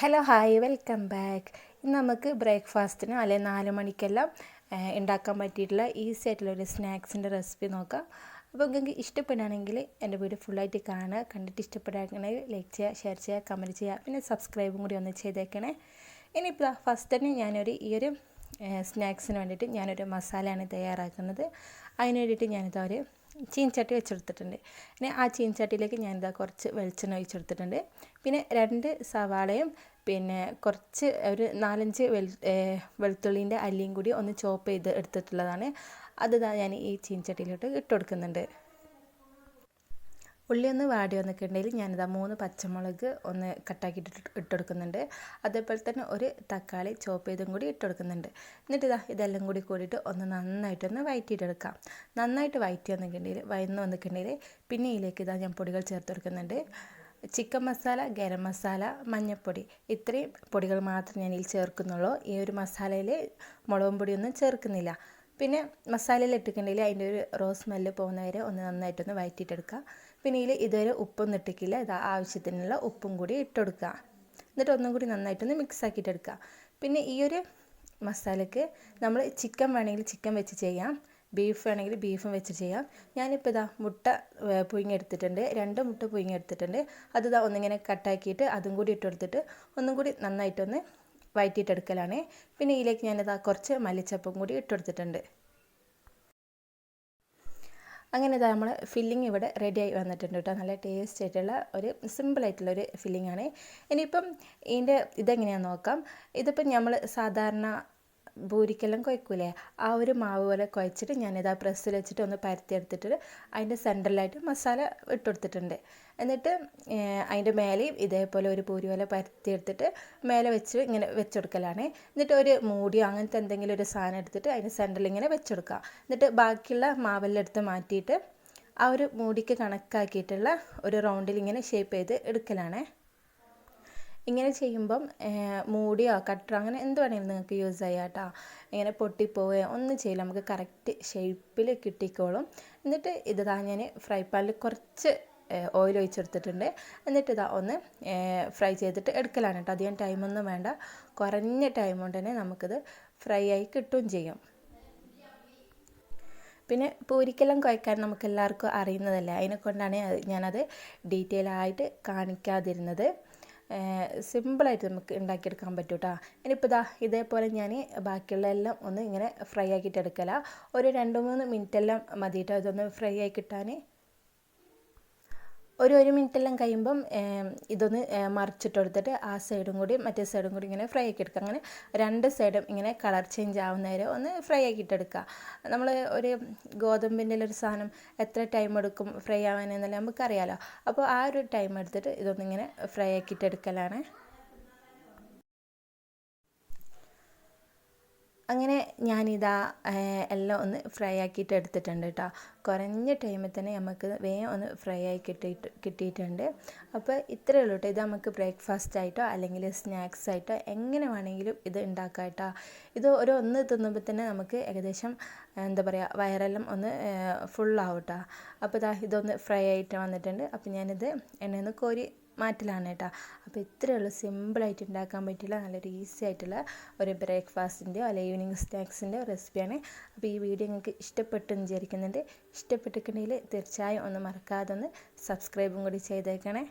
Hello hi welcome back. ഇന്ന് നമുക്ക് ബ്രേക്ക്ഫാസ്റ്റിന് അല്ലെങ്കിൽ നാല് മണിക്കെല്ലാം ഉണ്ടാക്കാൻ പറ്റിയിട്ടുള്ള ഈസി ആയിട്ടുള്ള ഒരു സ്നാക്സിന്റെ റെസിപ്പി നോക്കാം. അപ്പോൾ നിങ്ങൾക്ക് ഇഷ്ടപ്പെടുകയാണെങ്കിൽ എന്റെ വീഡിയോ ഫുള്ളായിട്ട് കാണുക. കണ്ടിട്ട് ഇഷ്ടപ്പെടുകയാണെങ്കിൽ ലൈക്ക് ചെയ്യുക ഷെയർ ചെയ്യുക കമന്റ് ചെയ്യുക. പിന്നെ സബ്സ്ക്രൈബും കൂടി ഒന്ന് ചെയ്തേക്കണേ. ഇനിയിപ്പോൾ ഫസ്റ്റ് തന്നെ ഞാനൊരു ഈ ഒരു സ്നാക്സിന് വേണ്ടിയിട്ട് ഞാനൊരു മസാലയാണ് തയ്യാറാക്കുന്നത്. അതിന് വേണ്ടിയിട്ട് ഞാനിതാ ഒരു ചീൻചട്ടി വെച്ചെടുത്തിട്ടുണ്ട്. പിന്നെ ആ ചീൻചട്ടിയിലേക്ക് ഞാനിതാ കുറച്ച് വെളിച്ചെണ്ണ ഒഴിച്ചെടുത്തിട്ടുണ്ട്. പിന്നെ രണ്ട് സവാളയും പിന്നെ കുറച്ച് ഒരു നാലഞ്ച് വെളു വെളുത്തുള്ളീന്റെ അല്ലിയും കൂടി ഒന്ന് ചോപ്പ് ചെയ്ത് എടുത്തിട്ടുള്ളതാണ്. അത് ഞാൻ ഈ ചീൻചട്ടിയിലോട്ട് ഇട്ട് കൊടുക്കുന്നുണ്ട്. ഉള്ളി ഒന്ന് വാടി വന്നിട്ടുണ്ടെങ്കിൽ ഞാനിതാ മൂന്ന് പച്ചമുളക് ഒന്ന് കട്ടാക്കിയിട്ട് ഇട്ട് കൊടുക്കുന്നുണ്ട് അതേപോലെ തന്നെ ഒരു തക്കാളി ചോപ്പ് ചെയ്തും കൂടി ഇട്ട് കൊടുക്കുന്നുണ്ട് എന്നിട്ട് ഇതാ ഇതെല്ലാം കൂടി കൂടിയിട്ട് ഒന്ന് നന്നായിട്ടൊന്ന് വയറ്റിയിട്ടെടുക്കാം. നന്നായിട്ട് വയറ്റി വന്നിട്ടുണ്ടെങ്കിൽ വയന്ന് വന്നിട്ടുണ്ടെങ്കിൽ പിന്നെ ഇതിലേക്ക് ഇതാ ഞാൻ പൊടികൾ ചേർത്ത് കൊടുക്കുന്നുണ്ട് ചിക്കൻ മസാല ഗരം മസാല മഞ്ഞൾപ്പൊടി ഇത്രയും പൊടികൾ മാത്രം ഞാൻ ഇതിൽ ചേർക്കുന്നുള്ളൂ. ഈ ഒരു മസാലയിൽ മുളകും പൊടിയൊന്നും ചേർക്കുന്നില്ല. പിന്നെ മസാലയിൽ ഇട്ടിട്ടുണ്ടെങ്കിൽ അതിന്റെ ഒരു റോസ് സ്മെല്ല് പോകുന്ന വരെ ഒന്ന് നന്നായിട്ടൊന്ന് വഴറ്റിയിട്ടെടുക്കുക. പിന്നെ ഇതിൽ ഇതുവരെ ഉപ്പൊന്നും ഇട്ടിട്ടില്ല. ഇത് ആവശ്യത്തിനുള്ള ഉപ്പും കൂടി ഇട്ടുകൊടുക്കുക എന്നിട്ട് ഒന്നും കൂടി നന്നായിട്ടൊന്ന് മിക്സ് ആക്കിയിട്ടെടുക്കുക. പിന്നെ ഈ ഒരു മസാലയ്ക്ക് നമ്മൾ ചിക്കൻ വേണമെങ്കിൽ ചിക്കൻ വെച്ച് ചെയ്യാം. ബീഫ് വേണമെങ്കിൽ ബീഫും വെച്ച് ചെയ്യാം. ഞാനിപ്പോൾ ഇതാ മുട്ട പുഴുങ്ങിയെടുത്തിട്ടുണ്ട്. രണ്ട് മുട്ട പുഴുങ്ങിയെടുത്തിട്ടുണ്ട്. അത് ഇതാ ഒന്നിങ്ങനെ കട്ടാക്കിയിട്ട് അതും കൂടി ഇട്ടെടുത്തിട്ട് ഒന്നും കൂടി നന്നായിട്ടൊന്ന് വഴറ്റിയിട്ടെടുക്കലാണ് പിന്നെ ഇതിലേക്ക് ഞാനിതാ കുറച്ച് മല്ലിച്ചപ്പും കൂടി ഇട്ട് കൊടുത്തിട്ടുണ്ട് അങ്ങനെ ഇതാ നമ്മൾ ഫില്ലിംഗ് ഇവിടെ റെഡി ആയി വന്നിട്ടുണ്ട് കേട്ടോ. നല്ല ടേസ്റ്റ് ആയിട്ടുള്ള ഒരു സിമ്പിൾ ആയിട്ടുള്ള ഒരു ഫില്ലിംഗ് ആണ്. ഇനിയിപ്പം ഇതിന്റെ ഇതെങ്ങനെയാണെന്ന് നോക്കാം. ഇതിപ്പം നമ്മൾ സാധാരണ പൂരിക്കെല്ലാം കുഴക്കൂലേ ആ ഒരു മാവ് പോലെ കുഴച്ചിട്ട് ഞാനിതാ പ്രസ്സിൽ വെച്ചിട്ട് ഒന്ന് പരത്തിയെടുത്തിട്ട് അതിന്റെ സെന്ററിലായിട്ട് മസാല ഇട്ട് കൊടുത്തിട്ടുണ്ട് എന്നിട്ട് അതിന്റെ മേലെയും ഇതേപോലെ ഒരു പൂരി പോലെ പരത്തിയെടുത്തിട്ട് മേലെ വെച്ച് ഇങ്ങനെ വെച്ചെടുക്കലാണ്. എന്നിട്ട് ഒരു മൂടിയോ അങ്ങനത്തെ എന്തെങ്കിലും ഒരു സാധനം എടുത്തിട്ട് അതിന്റെ സെന്ററിൽ ഇങ്ങനെ വെച്ചെടുക്കുക. എന്നിട്ട് ബാക്കിയുള്ള മാവെല്ലാം എടുത്ത് മാറ്റിയിട്ട് ആ ഒരു മൂടിക്ക് കണക്കാക്കിയിട്ടുള്ള ഒരു റൗണ്ടിൽ ഇങ്ങനെ ഷേപ്പ് ചെയ്ത് എടുക്കലാണേ. ഇങ്ങനെ ചെയ്യുമ്പം മൂടിയോ കട്ടറോ അങ്ങനെ എന്ത് വേണമെങ്കിലും നിങ്ങൾക്ക് യൂസ് ചെയ്യാം കേട്ടോ. ഇങ്ങനെ പൊട്ടിപ്പോവുകയോ ഒന്നും ചെയ്യില്ല. നമുക്ക് കറക്റ്റ് ഷേപ്പിൽ കിട്ടിക്കോളും. എന്നിട്ട് ഇത് താ ഞാൻ ഫ്രൈ പാനിൽ കുറച്ച് ഓയിൽ ഒഴിച്ചെടുത്തിട്ടുണ്ട്. എന്നിട്ട് ഇതാ ഒന്ന് ഫ്രൈ ചെയ്തിട്ട് എടുക്കലാണ് കേട്ടോ. അധികം ടൈമൊന്നും വേണ്ട. കുറഞ്ഞ ടൈം കൊണ്ട് തന്നെ നമുക്കിത് ഫ്രൈ ആയി കിട്ടുകയും ചെയ്യും. പിന്നെ പൂരിക്കെല്ലാം കുഴക്കാൻ നമുക്ക് എല്ലാവർക്കും അറിയുന്നതല്ലേ? അതിനെ കൊണ്ടാണ് അത് ഞാനത് ഡീറ്റെയിൽ ആയിട്ട് കാണിക്കാതിരുന്നത്. സിമ്പിളായിട്ട് നമുക്ക് ഉണ്ടാക്കിയെടുക്കാൻ പറ്റും കേട്ടോ ഇനിയിപ്പോൾ ഇതാ ഇതേപോലെ ഞാൻ ബാക്കിയുള്ള എല്ലാം ഒന്ന് ഇങ്ങനെ ഫ്രൈ ആക്കിയിട്ട് എടുക്കല ഒരു രണ്ട് മൂന്ന് മിനിറ്റ് എല്ലാം മതി കേട്ടോ ഇതൊന്ന് ഫ്രൈ ആയി കിട്ടാൻ ഒരു ഒരു മിനിറ്റ് എല്ലാം കഴിയുമ്പം ഇതൊന്ന് മറിച്ചിട്ട് കൊടുത്തിട്ട് ആ സൈഡും കൂടി മറ്റേ സൈഡും കൂടി ഇങ്ങനെ ഫ്രൈ ആക്കി എടുക്കുക. അങ്ങനെ രണ്ട് സൈഡും ഇങ്ങനെ കളർ ചേഞ്ച് ആവുന്ന വരെ ഒന്ന് ഫ്രൈ ആക്കിയിട്ടെടുക്കുക. നമ്മൾ ഒരു ഗോതമ്പിന്റെ ഒരു സാധനം എത്ര ടൈം എടുക്കും ഫ്രൈ ആവാനെന്നല്ല നമുക്കറിയാലോ. അപ്പോൾ ആ ഒരു ടൈം എടുത്തിട്ട് ഇതൊന്നിങ്ങനെ ഫ്രൈ ആക്കിയിട്ടെടുക്കലാണ്. അങ്ങനെ ഞാനിതാ എല്ലാം ഒന്ന് ഫ്രൈ ആക്കിയിട്ട് എടുത്തിട്ടുണ്ട് കേട്ടോ കുറഞ്ഞ ടൈമിൽ തന്നെ നമുക്ക് വേഗം ഒന്ന് ഫ്രൈ ആയി കിട്ടിയിട്ട് കിട്ടിയിട്ടുണ്ട്. അപ്പോൾ ഇത്രയേ ഉള്ളൂ കേട്ടോ ഇത് നമുക്ക് ബ്രേക്ക്ഫാസ്റ്റ് ആയിട്ടോ അല്ലെങ്കിൽ സ്നാക്സ് ആയിട്ടോ എങ്ങനെ വേണമെങ്കിലും ഇത് ഉണ്ടാക്കാം കേട്ടോ ഇത് ഒരു ഒന്ന് തിന്നുമ്പോൾ തന്നെ നമുക്ക് ഏകദേശം എന്താ പറയുക വയറെല്ലാം ഒന്ന് ഫുള്ളാവും കേട്ടോ അപ്പോൾ ഇതാ ഇതൊന്ന് ഫ്രൈ ആയിട്ട് വന്നിട്ടുണ്ട്. അപ്പോൾ ഞാനിത് എണ്ണയിൽ നിന്ന് കോരി മാറ്റലാണ് കേട്ടോ അപ്പോൾ ഇത്രയേ ഉള്ളൂ. സിമ്പിളായിട്ട് ഉണ്ടാക്കാൻ പറ്റില്ല നല്ലൊരു ഈസി ആയിട്ടുള്ള ഒരു ബ്രേക്ക്ഫാസ്റ്റിന്റെയോ അല്ലെങ്കിൽ ഈവനിങ് സ്നാക്സിന്റെയോ റെസിപ്പിയാണ്. അപ്പോൾ ഈ വീഡിയോ നിങ്ങൾക്ക് ഇഷ്ടപ്പെട്ടെന്ന് വിചാരിക്കുന്നുണ്ട്. ഇഷ്ടപ്പെട്ടിട്ടുണ്ടെങ്കിൽ തീർച്ചയായും ഒന്ന് മറക്കാതെ ഒന്ന് സബ്സ്ക്രൈബും കൂടി ചെയ്തേക്കണേ.